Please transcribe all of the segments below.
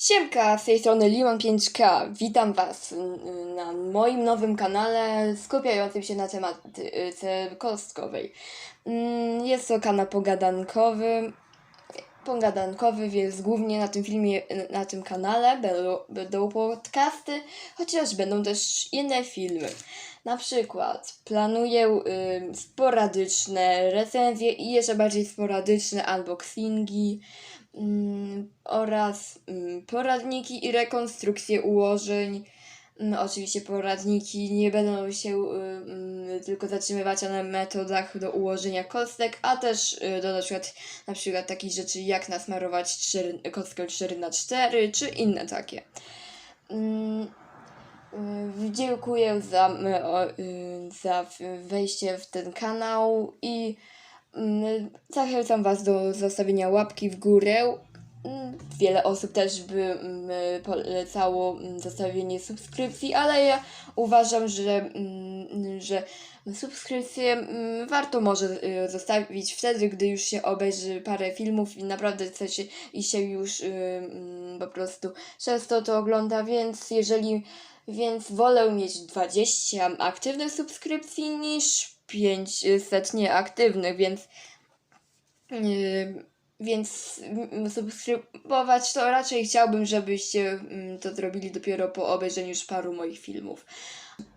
Siemka, z tej strony Limon 5K. Witam Was na moim nowym kanale skupiającym się na tematyce kostkowej. Mm, Jest to kanał pogadankowy. Pogadankowy, więc głównie na tym filmie, na tym kanale będą, będą podcasty, chociaż będą też inne filmy. Na przykład planuję ym, sporadyczne recenzje i jeszcze bardziej sporadyczne unboxingi mm, oraz mm, poradniki i rekonstrukcje ułożeń. Mm, Oczywiście poradniki nie będą się y, mm, tylko zatrzymywać na metodach do ułożenia kostek, a też y, do na przykład, na przykład takich rzeczy jak nasmarować 4, kostkę 4 na 4 czy inne takie. Mm, y, Dziękuję za, za wejście w ten kanał i mm, zachęcam Was do zostawienia łapki w górę. Wiele osób też by mm, polecało mm, zostawienie subskrypcji, ale ja uważam, że, mm, że subskrypcję warto może y, zostawić wtedy, gdy już się obejrzy parę filmów i naprawdę chce się i się już y, po prostu często to ogląda, więc jeżeli więc wolę mieć 20 aktywnych subskrypcji niż 500 nieaktywnych, więc Yy, więc subskrybować to raczej chciałbym, żebyście to zrobili dopiero po obejrzeniu już paru moich filmów.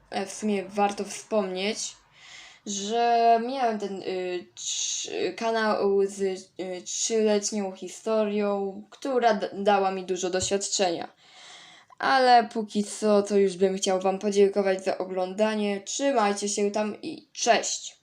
E, W sumie warto wspomnieć, że miałem ten y, kanał z y, trzyletnią historią, która dała mi dużo doświadczenia. Ale póki co, to już bym chciał Wam podziękować za oglądanie. Trzymajcie się tam i cześć!